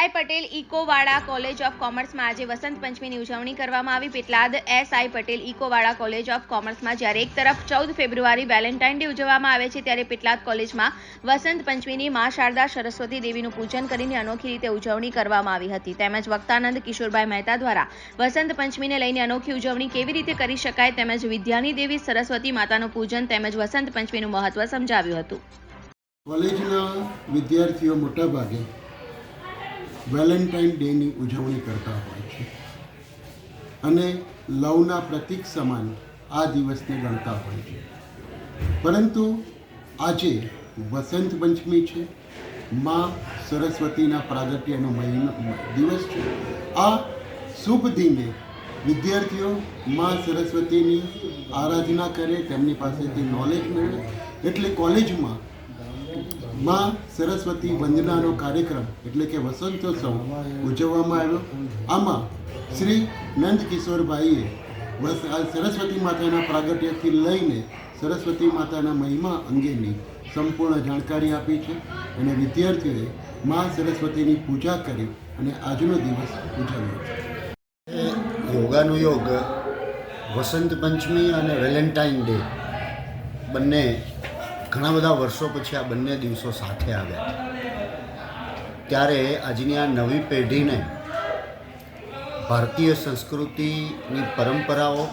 SI Patel ઇકોવાળા college of કોમર્સમાં આજે વસંત પંચમીની ઉજવણી કરવામાં આવી. પેટલાદ એસઆઈ પટેલ ઇકોવાળા કોલેજ ઓફ કોમર્સમાં જ્યારે એક તરફ ચૌદ ફેબ્રુઆરી વેલેન્ટાઇન ડે ઉજવવામાં આવે છે, ત્યારે પેટલાદ કોલેજમાં વસંત પંચમીની મા શારદા સરસ્વતી દેવીનું પૂજન કરીને અનોખી રીતે ઉજવણી કરવામાં આવી હતી. તેમજ વક્તાનંદ કિશોરભાઈ મહેતા દ્વારા વસંત પંચમીને લઈને અનોખી ઉજવણી કેવી રીતે કરી શકાય તેમજ વિદ્યાની દેવી સરસ્વતી માતાનું પૂજન તેમજ વસંત પંચમીનું મહત્વ સમજાવ્યું હતું. કોલેજના વિદ્યાર્થીઓ મોટાભાગે વેલેન્ટાઇન ડેની ઉજવણી કરતા હોય છે. અને લવના પ્રતીક સમાન આ દિવસને ગણતા હોય છે. પરંતુ આજે વસંત પંચમી છે. મા સરસ્વતીના પ્રાગટ્યનો મહિનો, દિવસ છે. આ શુભ દિને વિદ્યાર્થીઓ મા સરસ્વતીની આરાધના કરે, તેમની પાસેથી નોલેજ મેળવે. એટલે કોલેજમાં માં સરસ્વતી વંદનાનો કાર્યક્રમ એટલે કે વસંતોત્સવ ઉજવવામાં આવ્યો. આમાં શ્રી નંદ કિશોરભાઈએ આ સરસ્વતી માતાના પ્રાગટ્યથી લઈને સરસ્વતી માતાના મહિમા અંગેની સંપૂર્ણ જાણકારી આપી છે અને વિદ્યાર્થીઓએ માં સરસ્વતીની પૂજા કરી અને આજનો દિવસ ઉજવ્યો છે. યોગાનો યોગ વસંત પંચમી અને વેલેન્ટાઇન ડે બંને ઘણા બધા વર્ષો પછી આ બંને દિવસો સાથે આવ્યા. ત્યારે આજની આ નવી પેઢીને ભારતીય સંસ્કૃતિની પરંપરાઓ,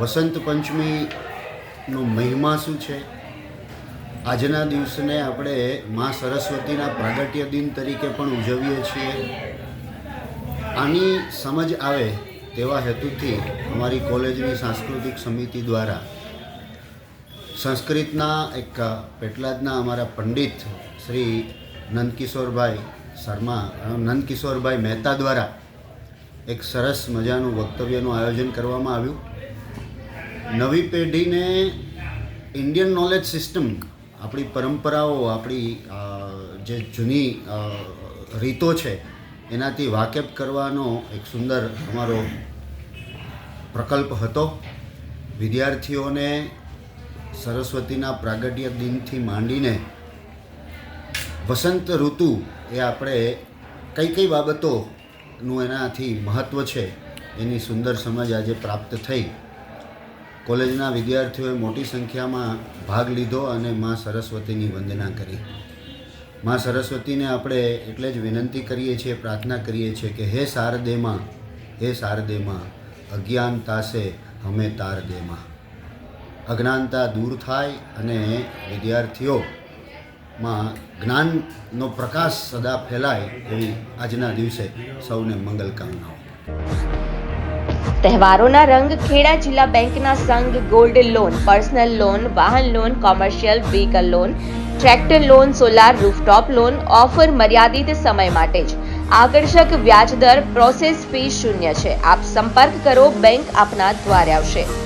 વસંત પંચમીનો મહિમા શું છે? આજના દિવસને આપણે મા સરસ્વતીના પ્રાગટ્ય દિન તરીકે પણ ઉજવીએ છીએ. આની સમજ આવે તેવા હેતુથી અમારી કોલેજની સાંસ્કૃતિક સમિતિ દ્વારા સંસ્કૃતના એક પેટલાદના અમારા પંડિત શ્રી નંદકિશોરભાઈ શર્મા નંદકિશોરભાઈ મહેતા દ્વારા એક સરસ મજાનું વક્તવ્યનું આયોજન કરવામાં આવ્યું. નવી પેઢીને ઇન્ડિયન નોલેજ સિસ્ટમ, આપણી પરંપરાઓ, આપણી જે જૂની રીતો છે, એનાથી વાકેફ કરવાનો એક સુંદર અમારો પ્રકલ્પ હતો. વિદ્યાર્થીઓને સરસ્વતીના પ્રાગટ્ય દિનથી માંડીને વસંત ઋતુ એ આપણે કઈ કઈ બાબતોનું એનાથી મહત્ત્વ છે એની સુંદર સમજ આજે પ્રાપ્ત થઈ. કોલેજના વિદ્યાર્થીઓએ મોટી સંખ્યામાં ભાગ લીધો અને મા સરસ્વતીની વંદના કરી. મા સરસ્વતીને આપણે એટલે જ વિનંતી કરીએ છીએ, પ્રાર્થના કરીએ છીએ કે હે શારદેમાં હે શારદેમાં, અજ્ઞાન તાસે હમે તાર દેમાં અજ્ઞાનતા દૂર થાય અને વિદ્યાર્થીઓમાં જ્ઞાનનો પ્રકાશ સદા ફેલાય એવી આજના દિવસે સૌને મંગલ કામનાઓ. તહેવારોના રંગ ખેડા જિલ્લા બેંકના સંઘ ગોલ્ડ લોન, પર્સનલ લોન, વાહન loan, commercial vehicle loan, tractor loan, solar rooftop loan, offer મર્યાદિત સમય માટે જ. આકર્ષક વ્યાજ દર પ્રોસેસ ફી શૂન્ય છે. આપ સંપર્ક કરો, બેંક આપના દ્વારે આવશે.